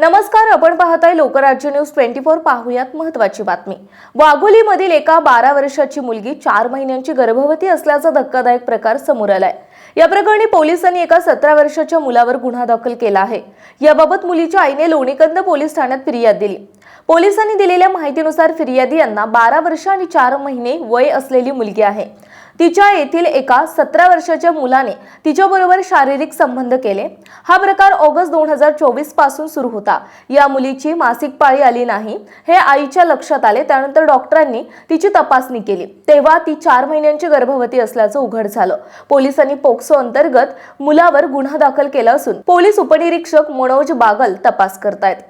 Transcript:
नमस्कार आपण पाहताय लोकराज्य न्यूज ट्वेंटी फोर पाहूयात महत्वाची बातमी. वाघोलीमधील एका बारा वर्षाची मुलगी चार महिन्यांची गर्भवती असल्याचा धक्कादायक प्रकार समोर आलाय. या प्रकरणी पोलिसांनी एका सतरा वर्षाच्या मुलावर गुन्हा दाखल केला आहे. याबाबत मुलीच्या आईने लोणीकंद पोलीस ठाण्यात फिर्याद दिली. पोलिसांनी दिलेल्या माहितीनुसार फिर्यादी यांना बारा वर्ष आणि चार महिने वय असलेली मुलगी आहे. तिच्या येथील एका सतरा वर्षाच्या मुलाने तिच्याबरोबर शारीरिक संबंध केले. हा प्रकार ऑगस्ट दोन हजार चोवीसपासून सुरू होता. या मुलीची मासिक पाळी आली नाही. हे आईच्या लक्षात आले. त्यानंतर डॉक्टरांनी तिची तपासणी केली. तेव्हा ती चार महिन्यांची गर्भवती असल्याचं उघड झालं. पोलिसांनी पोक्सो अंतर्गत मुलावर गुन्हा दाखल केला असून पोलीस उपनिरीक्षक मनोज बागल तपास करतायत.